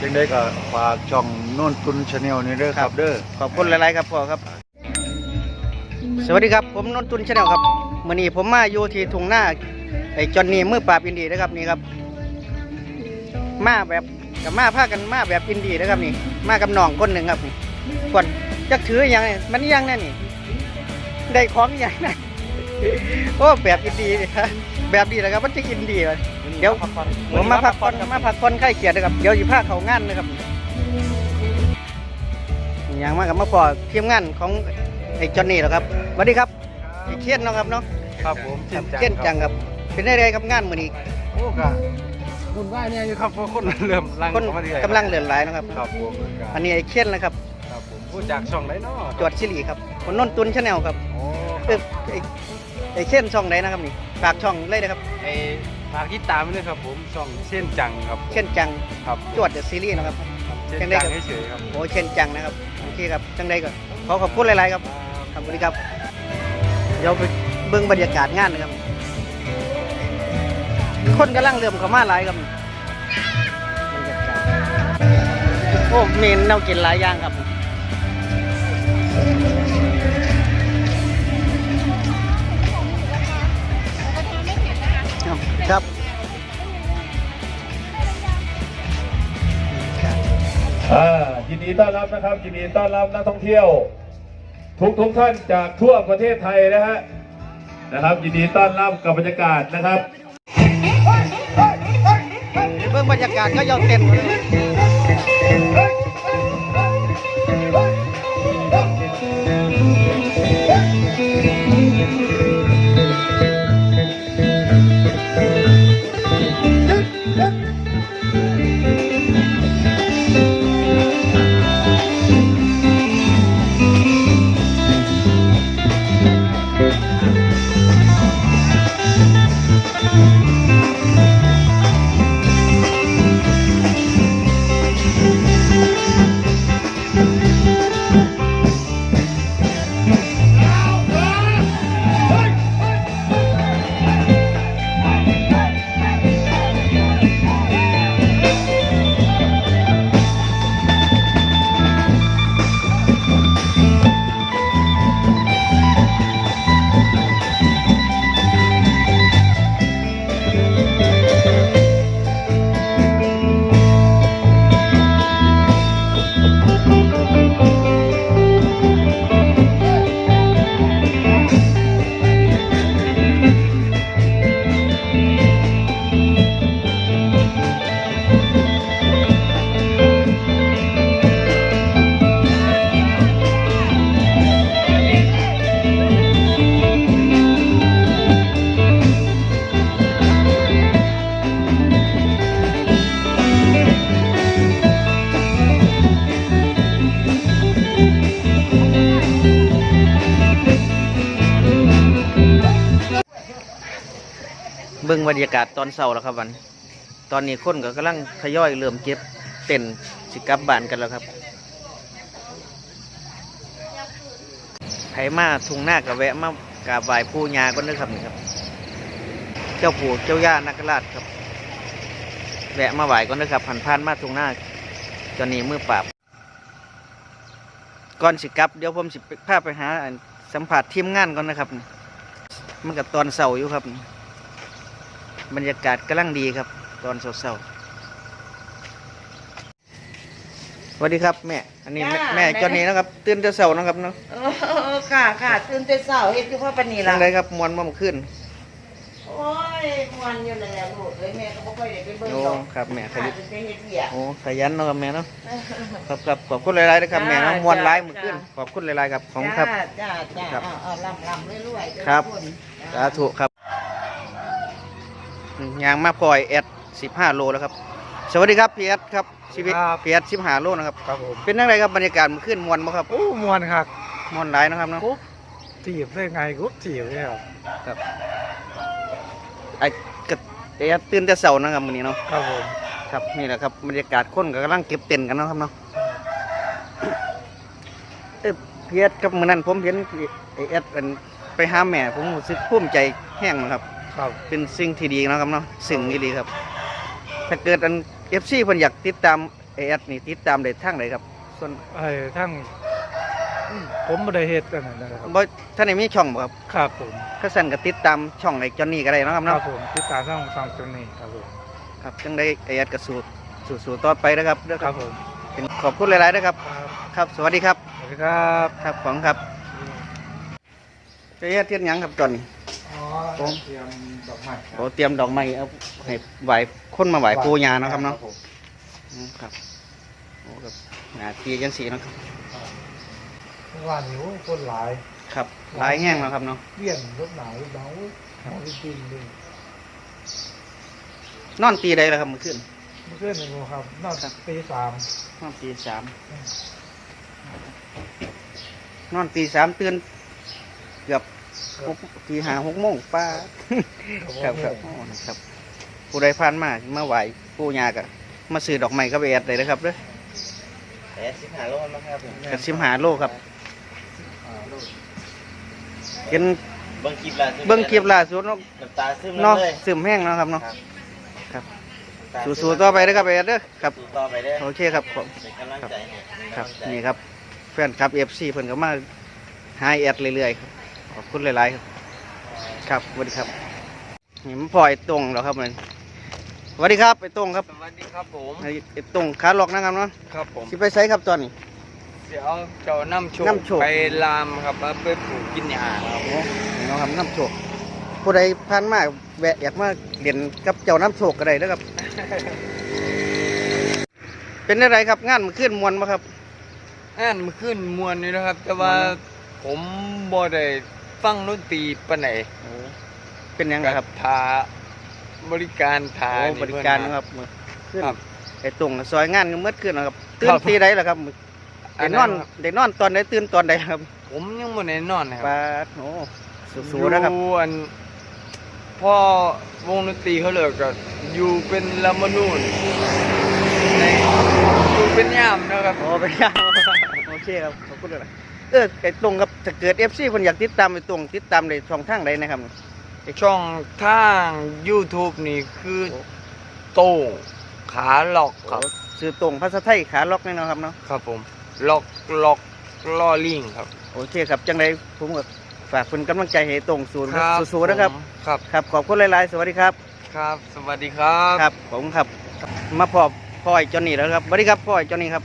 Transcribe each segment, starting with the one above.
จังได้ก็ฝากช่องโน่นตุนชาแนลนี่เด้อครับเด้อขอบคุณหลายๆครับพ่อครับ สวัสดีครับผมนนทุนชาแนลครับมื่อนี้ผมมาอยู่ที่ทุ่งนาไอ้จอนนี่มือปราบอินดีนะครับนี่ครับ มาแบบกับมาพากันมาแบบอินดีนะครับนี่ มากับน้องคนหนึ่งครับนี่ก่อนจะถืออย่างนี้มันยังแน่นี่ได้ของอย่างนั้นโอ้แบบอินดีนี่ครับแบบดีนะครับมันจะอินดีเลย เดี๋ยวผมมาพักผ่อนมาพักผ่อนไข้เกียรตินะครับเดี๋ยวอยู่ภาคเขางานนะครับอย่างมากกับมาพอทีมงานของไอ้จอนนี่แหละครับสวัสดีครับไอ้เคียนเนาะครับเนาะครับผมครับเคียนจังครับเป็นได้ไรครับงานมื้อนี้โอ้กะคุณว่าเนี่ยอยู่ครับเพราะคนเริ่มลังคนเข้ามาเรื่อยกำลังเลื่อนหลายนะครับครับผมอันนี้ไอ้เคียนนะครับครับผมผู้จากช่องไหนเนาะจวดชิลีครับคนนนตุนชาแนลครับโอ้เออไอ้ไอ้เคียนช่องไหนนะครับนี่ฝากช่องเลยนะครับไอ้ ฝากติดตามด้วยครับผมช่องเช่นจังครับเช่นจังครับจวดเดอะซีรีส์นะครับ เช่นจังได้จังครับเฉยๆครับโอ้เช่นจังนะครับโอเคครับจังใดก็ขอขอบคุณหลายๆครับครับสวัสดีครับ เดี๋ยวไปเบิ่งบรรยากาศงานนะครับ คนกำลังเริ่มเข้ามาหลายครับบรรยากาศโอ้เมนแนวกินหลายอย่างครับ อ่ายินดีต้อนรับนะครับยินดีต้อนรับนักท่องเที่ยว ทุกทุกท่านจากทั่วประเทศไทยนะฮะนะครับ ยินดีต้อนรับกับบรรยากาศนะครับเบื้องบรรยากาศก็ยอมเต็มหมดเลย บิ่งบรรยากาศตอนเช้าแล้วครับวัน ตอนนี้คนก็กำลังทยอยเริ่มเก็บเต็นสิกลับบ้านกันแล้วครับไผมาทุ่งหน้ากับแวะมากราบไหว้ปู่ย่าก่อนเด้อครับนี่ครับ เจ้าปู่เจ้าย่านาคราชครับ แวะมาไหว้ก่อนเด้อครับผ่านผ่านมาทุ่งหน้าตอนนี้มือปราบก่อนสิกลับ เดี๋ยวผมสิพาพไปหาสัมผัสทีมงานก่อนนะครับ มันกับตอนเสาร์อยู่ครับ บรรยากาศกำลังดีครับ ตอนเสาร์ๆสวัสดีครับแม่ อันนี้แม่จ้า แม่จอนนี้นะครับ ตื่นแต่เสาร์นะครับเนาะเออเออค่ะค่ะตื่นแต่เช้าเฮ็ดอยู่พ่อปานนียัล่ะงไงครับมวนมาเมื่อคืนโอ้ยมวนอยู่แล้วลูกเอ้ยแม่ก็บ่ค่อยได้ไปเบิ่งโอ้ดอกครับแม่ขค่ะยันตื่นแต่เฮ็ดเวียก โอ้ขยันเนาะครับแม่เนาะครับครับขอบคุณหลายๆนะครับแม่เนาะจ้ามวนหลายจ้า เมื่อคืนขอบคุณหลายๆครับของครับ จ้าจ้าครับ เอาเอาลำลำรวยๆเด้อครับ ทุกน สาธุครับ ยางมาปล่อยแอดสิบห้าโลแล้วครับ สวัสดีครับพี่แอดครับชีวิตครับ พี่แอดสิบห้าโลนะครับ ครับผมเป็นยังไงครับบรรยากาศเมันขึ้นมวนมั้ครับโอ้มวนครับมวนหลายนะครับเนาะ กุ๊บถีบได้ไงกุ๊บถีบเนี่ยครับครับไอ้กระไอ้แอดตื่นแต่เสาร์นะครับวันนี้เนาะ ครับผมครับนี่แหละครับบรรยากาศคนก็กำลังเก็บเต็นท์กันเนาะครับเนาะเอ้ยพี่แอดครับมื่อนั้นผมเห็นพี่ไอ้แอดเป็นไปหาแม่ผมรู้สึกภูมิใจแห้งนะครับ ครับเป็นสิ่งที่ดีเนาะครับเนาะสิ่งที่ดีครับ ถ้าเกิดอันเอฟซีเพิ่นอยากติดตามไอแอดนี่ติดตามได้ทางไหนครับ ส่วนไอ้ทั้งอืมผมบ่ได้เฮ็ดอันนั้นนะครับบ่ท่านได้มีช่องบ่ครับครับผมก็สั่นก็ติดตามช่องไอ้จอนนี่ก็ได้เนาะครับคเนาะรับผมติดตามช่องฟังตรงนี้ครับผมครับจังได้ไอ้แอดก็สู้สู้สู้ต่อไปนะครับเด้อคครัรับบผมเป็นขอบคุณหลายๆนะครับ ครับครับ สวัสดีครับ สวัสดีครับ ครับของครับไอ้แอดเทียนหยังครับจอนนี่อ๋อ ผมเตรียมดอกไม้ครัโอ้เตรียมดอกไม้เอาให้ไหวคนมาไหวปูญาเนาะครับเนาะผมอืมครับโอ้ครับหนาทีจังสีเนาะครับเมื่อวานนี้โอ้คนหลายครับหลายแห้งแล้วครับเนาะเปลี่ยนรถหนาวรถหนาวหนาวจริงๆเลยนอนตีใดแล้วครับเมื่อคืน เมื่อคืนนี่ครับนอกจากตีสามนอนตีสามนอนตีสามตื่นเกือบ หกตีหาหกโมงป้าครับครับโอ้ครับ ผู้ใดผ่านมามาไหวปูญากับมาซื้อดอกไม้กับแอดเลยนะครับเด้อแปดสิบห้าโลนะครับผมกระซิมหาโลครับเห็นเบิ้งคลิปล่าสุดเบิ้งคลิปล่าสุดเนาะน้ำตาซึมเนาะเลยซึมแห้งเนาะครับเนาะครับน้ำตาซึมสู้ๆต่อไปเด้อครับแอดเด้อครับสู้ต่อไปเด้อโอเคครับผมเป็นกำลังใจให้เป็นครับกำลังใจนี่ครับแฟนครับเอฟซีเพิ่นก็มาหาแอดเรื่อยๆครับ ขอบคุณหลาย ๆ ครับครับสวัสดีครับนี่มันพลอยตรงแล้วครับมันสวัสดีครับไอ้ตรงครับสวัสดีครับผมไอ้ไอ้ตรงขาล็อกนะครับเนาะครับผมสิไปไสครับตอนนี้ เดี๋ยวเจ้าน้ำโชน้ำโชค ไปลามครับแล้วไปปลูกกินหญ้าครับโอ้เนาะครับน้ำโชคผู้ใดผ่านมาแวะอยากมาเรียนกับเจ้าน้ำโชคก็ได้นะครับ เป็นอะไรครับงานมันขึ้นมวนมาครับ อ่านมาขึ้นมวนนี่นะครับ แต่ว่าผมบ่ได้ ฟังดนตรีปานไหนโอ้เป็นยังไงครับทาบริการทาโอ้นี่บริการเพิ่นะครับมื้อขึ้นครับไอ้ตรงซอยงานก็เมื่อคืนนะครับตื่คนรับตีใดล่ะครับมื้ออัได้นนนั้อนนครับได้นอนตอนใดตื่นตอนใดครับผมยังบ่ได้นอนนะคปรับลาโอ้สู้ๆนะครับ อยู่อันพ่อวงดนตรีเขาเลิกก็อยู่เป็นลามานูนในอยู่เป็นย่ามนะครับ โอ้ไปย่างโอเคครับ ขอบคุณเลย เออไอ้ตรงครับถ้าเกิด FC เพิ่นอยากติดตามไอ้ตรงติดตามในช่องทางใดนะครับ ช่องทาง YouTube นี่คือโต้งขาหลอกครับซื้อตรงภาษาไทยขาล็อกแน่นอนครับเนาะครับผมล็อกล็อกล่อลิงครับ โอเคครับจังไดผมก็ฝากเป็นกำลังใจให้ตรงศูนย์สู้ๆนะครับผมครับครับขอบคุณหลายๆสวัสดีครับครับ สวัสดีครับครับผมครับ มาพอพ่อยจอนนี่แล้วครับสวัสดีครับพ่อยจอนนี่ครับ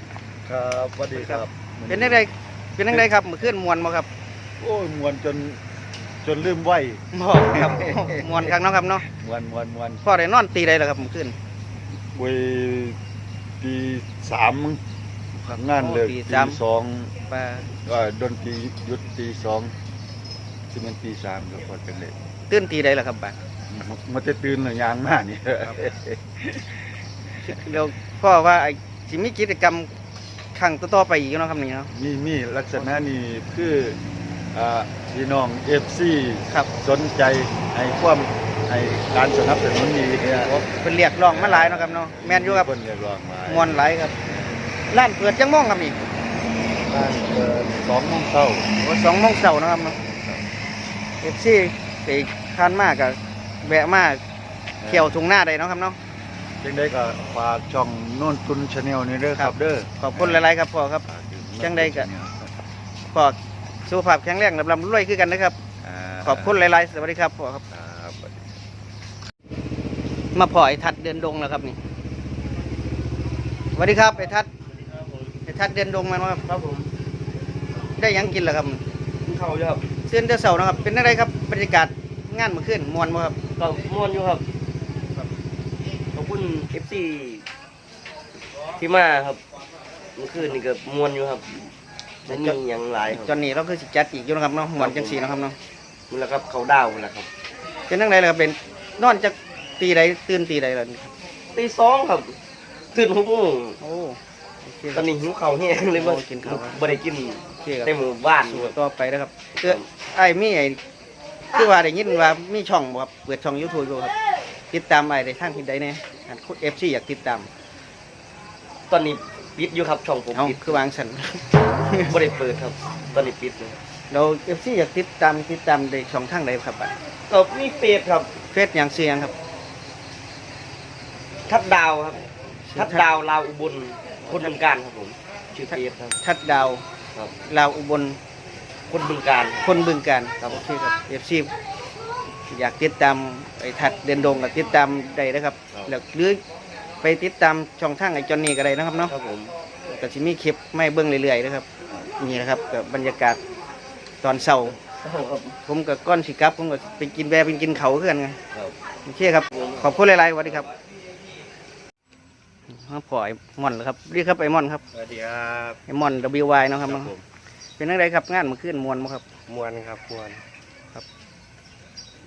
ครับสวัสดีครับ เป็นยังไง เป็นยังไงครับเมื่อคืนมวนบ่ครับโอ้ยมวนจนจนลืมไหวบ่ครับ มวนครั้งเนาะครับเนาะมวนมวนมวนพ่อได้นอนตีใดแล้วครับเมื่อคืนเวยตีสามมึงงานเลิกโอ้ตีตีสามสองปลาก็ดนตรีหยุดตีสองที่มันตีสามก็พอเป็นเลยตื่นตีใดแล้วครับบ้านมันจะตื่นหรือยางมากนี่เดี๋ยวพ่อว่าไอ้สิมีกิจกรรม ครั้งต่อๆไปอีกเนาะครับนี่เนาะ มีมีลักษณะนี้คืออ่าพี่น้องเอฟซีครับ สนใจให้ความให้การสนับสนุนนี้เนี่ยเป็นเรียกร้องมาหลายเนาะครับเนาะแม่นอยู่ครับเพิ่นเรียกร้องมามวนหลายครับร้านเปิดจังโมงครับนี่บ้านเปิดสองโมงเช้าโอ้สองโมงเช้าเนาะครับเนาะเอฟซีไปคานมากกับแวะมาเที่ยวทุ่งหน้าได้เนาะครับเนาะ จังได้ก็ฝากช่องโน่นตุนชาแนลนี่เด้อครับเด้อขอบคุณหลายๆครับพ่อครับ จังใดก็ พ่อสุขภาพแข็งแรงลำลำรวยคือกันนะครับ ขอบคุณหลายๆ สวัสดีครับพ่อครับครับ มาพ่อไอ้ทัดเดินดงแล้วครับนี่สวัสดีครับไอ้ทัดไอ้ทัดเดินดงมาเนาะครับครับผมได้หยังกินเหรอครับเข้าอยู่ครับเสื้อเดือเสาร์นะครับ เป็นอะไรครับบรรยากาศงานเมื่อคืนมวนบ่ครับก็ม่วนอยู่ครับ ขอบคุณ FC ที่มาครับเมื่อคืนนี่ก็ม่วนอยู่ครับมันมีอย่างหลายคจรับอนนี้เราคือสิจัดอีกอยู่นะครับเนาะมวนจังสีนาะครับเนาะนี่แหละครับเขาดาวนี่แหละครับเป็นจังไดล่ะครับเป็นนอนจากตีใดตื่นตีใดล่ะนี่ครับตีสองครับตื่นหกโมงโอ้โอเคคตรัอบนนี้หิวข้าวแห้งเลยโอ้กินข้าวบ่ได้กินโอเคครับในหมู่บ้านสู่ต่อไปนะครับเออไอ้มีไอ้คือว่าได้ยินว่ามีช่องบ่ครับเปิดช่อง YouTube อยู่ครับ ติดตามไอ้ได้ทางที่ใดแน่อันคุณ FC อยากติดตาม ตอนนี้ปิดอยู่ครับช่องผมเอาปิดคือวางสันบ่ได้เปิดครับ ตอนนี้ปิดเลยเรา FC อยากติดตามติดตามได้ช่องทางใดครับบัดก็มีเฟซครับเฟซหยังชื่อหยังครับ ทัดดาวครับ ทัดดาวลาวอุบลโคนบึงการครับผมชื่อเปียครับทัดดาวครับลาวอุบลคนบึงการ คนบึงการครับโอเคครับเอฟซี อยากติดตามไอ้ทัดเดินดงกับติดตามได้นะครับ แล้วหรือไปติดตามช่องทางไอ้จอนนี่ก็ได้นะครับเนาะครับผม ก็สิมีคลิปไม่เบิ่งเรื่อยๆนะครับนี่นะครับกับบรรยากาศตอนเช้าครับผมกับก้อนสิกลับผมก็ไปกินแบร์ไปกินเขาเพื่อนไง ครับ โอเคครับ ขอบคุณหลายๆสวัสดีครับมาปล่อยมอนเหรอครับเรียกครับไอมอนครับสวัสดีครับไอมอน WY เนาะครับครัเนาะบผมเป็นนักไรครับงานเมาขึ้นมวนมั้ครับมวนครับมวนครับม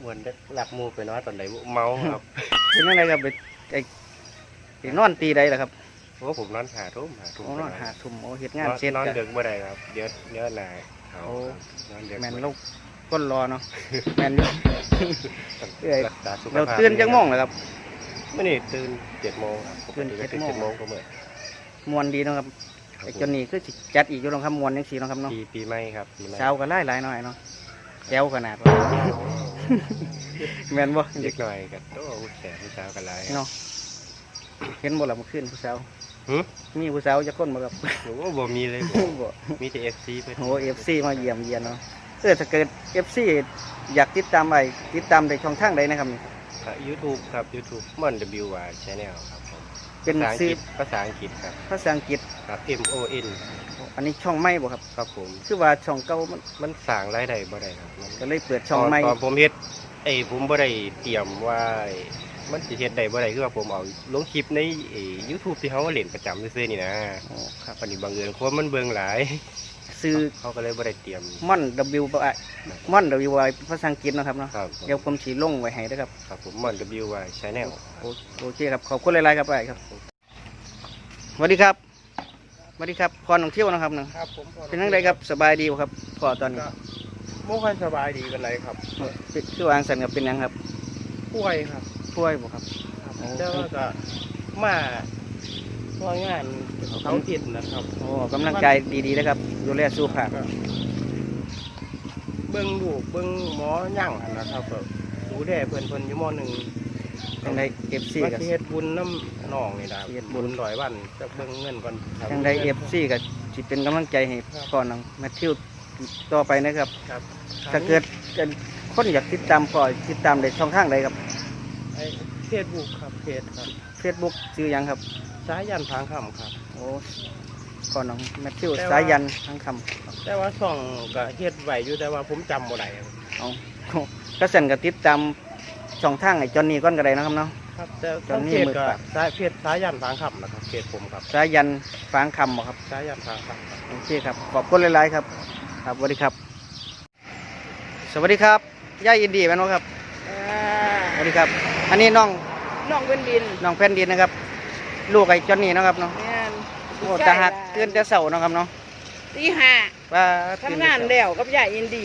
วนได้หลักหมูไปน้อยตอนไหนเมาครับ เป็นนักไรครับไปไอไปนอนตีใดล่ะครับเพราะว่าผมนอนหาทุ่มหาทุ่มโอ้นอนหาทุ่มโอ้เฮ็ดงางานนเสร็จนอนก็ดึกบ่ได้ครับเดี๋ยวเดี๋ยวหนายเขาโอ้นอนดึกแมนลูกก้นรอเนาะแมนอยู่เอ้ยรักษาสุขภาพเราตื่นจังโมงเหรอครับไม่นี่ตื่นเจ็ดโมงครับปกตื่นติก็เจ็ตื่ดนโมงเจ็ดโมงก็เมื่อยมวนดีเนาะครับครับไอผมจนนี่คือสิจัดอีกอยู่เนาะครับมวนยังสีเนาะครับเนาะปีปีใหม่ครับปีใหม่เช้าก็ไล่หลายๆหน่อยเนาะแก้วขนาดว่า แมนบ่เด็กหน่อยกับโต้แสบผู้สาวกันไรเนาะเห็นบ่ล่ะเมื่อคืนผู้สาวหึมีผู้สาวจะคนบ่ครับหนูว่าบ่มีเลยบ่มีแต่เอฟซีเพื่อนโหเอฟซีมาเยี่ยมเยียนเนาะเออถ้าเกิดเอฟซีอยากติดตามไปติดตามในช่องทางใดนะครับนี่ยูทูบครับยูทูบมอน W Y Channel ครับผม เป็นภาษาอังซื้อกฤษภาษาอังกฤษครับภาษาอังกฤษ ครับ M O N อันนี้ช่องใหม่บ่ครับ ครับผมคือว่าช่องเก่ามันมันสร้างรายได้บ่ได้ครับมันก็เลยเปิดช่องใหม่ตอนผมเฮ็ดไอ้ผมบ่ได้เตรียมว่ามันสิเฮ็ดได้บ่ได้คือว่าผมเอาลงคลิปในไอ้ YouTube ที่เฮาเล่นประจำซื่อๆนี่นะโอ้ครับวันนี้บังเอิญคนมันเบิ่งหลาย ซื้อเขาก็เลยบ่ได้เตรียม ม่อน W บ่ม่อน W Y ภาษาอังกฤษเนาะครับเนาะครับเดี๋ยวผมสิลงไว้ให้เด้อครับครับผมมอน W Y Channel โอโอเคครับขอบคุณหลายๆครับไปครับสวัสดีครับสวัสดีครับพรท่องเที่ยวนะครับเนาะครับผมเป็นจังไดครับสบายดีบ่ครับพอตอนนี้บ่ค่อยสบายดีกันเลยครับเป็นคือวางสันกับเป็นหยังครับป่วยครับป่วยบ่ครับโอ้ แต่ว่าก็มา ว่างานเขาผิดนะครับโอ้กำลังกายดีๆนะครับ ดูแลสุขภาพเบิ่งลูกเบิ่งหมอย่างหั่นนะครับก็ดูแลเพิ่นเพิ่นอยู่มหนึ่งจังไดเอฟซีว่ากับสิเฮ็ดบุญน้ำน้องนี่นะเฮ็ดบุญร้อยวันจะเบิ่งเงินก่อนครับจังไดเอฟซีกับสิเป็นกำลังใจให้พ่อน้องแมทธิวต่อไปนะครับครับถ้าเกิดเป็นคนอยากติดตามพ่อติดตามได้ช่องทางใดครับไอ้เฟซบุ๊กครับเพจครับ Facebook ชื่อหยังครับ สายันทางคำครับ โอ้พ่อน้องแมทธิวแต่ว่า สายันทั้งคำแต่ว่าช่องก็เฮ็ดไว้อยู่แต่ว่าผมจำบ่ได้ครับเอาก็สั่นกับติดตามช่องทางไอ้จอนนี่ก้อนก็ได้นะครับเนาะ ครับแต่ตอนนี้เพจมือก็ปราบ สายเพจสายันทางคำนะครับเพจผมครับสายันฟางคำบ่ครับ สายันทางคำครับ โอเคครับ ขอบคุณหลาย ๆ ครับ ครับสวัสดีครับ สวัสดีครับย่ายินดีไหมน้องครับสวัสดีครับ อันนี้น้องน้องเป็นดินน้องแผ่นดินนะครับ ลูกไอ้จอนนี่เนาะครับเนาะแม่นโอ้ตาหักเกินจะเสาเนาะครับเนาะตีห้าว่าทำงานแล้วกับยายอินดี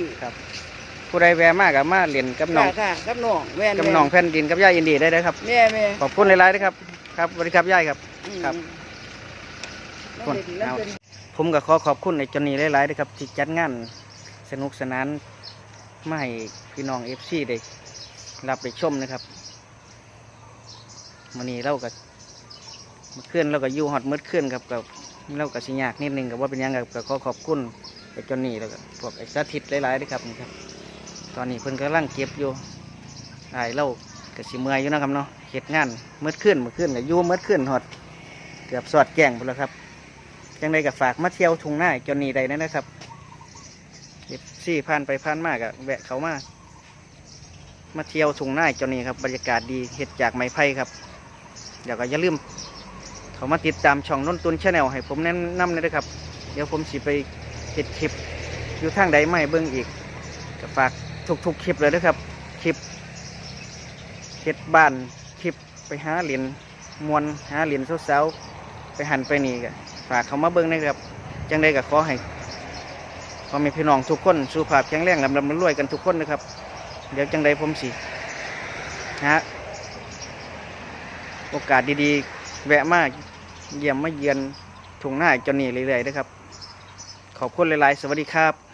ผู้ใดแวะมากกับมาเรียนกับน้องค่ะค่ะกับน้องแม่นกับน้องแผ่นดินกับย่ายินดีได้เลยครับ แม่แม่ขอบคุณหลายๆนะครับ ครับสวัสดีครับย่ายครับ ครับน้องเป็นน้องเป็น ผมก็ขอขอบคุณในจอนนี่หลายๆนะครับที่จัดงานสนุกสนานมาให้พี่น้องเอฟซีได้รับไปชมนะครับมันนี้เราก็เมื่อคืนเราก็อยู่ฮอตมื่อคืนครับกับเราก็สิยากนิดนึงกับว่าเป็นยังกับก็ขอขอบคุณไอ้จอนนี่แล้วก็พวกไอ้สาธิตหลายๆนะครับนี่ครับ ตอนนี้เพิ่นกำลังเก็บอยู่ไอ้เราก็สิเมื่อยอยู่นะครับเนาะเหตุงานเมื่อคืนเมื่อคืนก็อยู่เมื่อคืนฮอดเกือบสอดแก่งหมดแล้วครับจังใดกับฝากมาเที่ยวทุ่งนาจนนี่ใดนั่นนะครับสี่ผ่านไปผ่านมากอะแวะเขามามาเที่ยวทุ่งนาจนนี่ครับบรรยากาศดีเห็ดจากไม้ไผ่ครับเดี๋ยวก็อย่าลืม เขามาติดตามช่องน้นตุนชาแนลให้ผมแนะนำเลยนะครับ เดี๋ยวผมสิไปเห็ดคลิปอยู่ทางใดไม่เบิ่งอีกก็ฝากทุกๆคลิปเลยนะครับ คลิปเห็ดบ้านคลิปไปหาเหรียญมวนหาเหรียญสาๆไปหันไปนี่กันฝากเขามาเบิ้องนะครับ จังได้กับขอให้พ่อแม่พี่น้องทุกคนสุขภาพแข็งแรงลำลำรวยกันทุกคนนะครับ เดี๋ยวจังใดผมสิฮะโอกาสดีๆ แวะมาก เยี่ยมมาเยือนถุงหน้าจนนี่เรื่อยๆนะครับ ขอบคุณหลายๆ สวัสดีครับ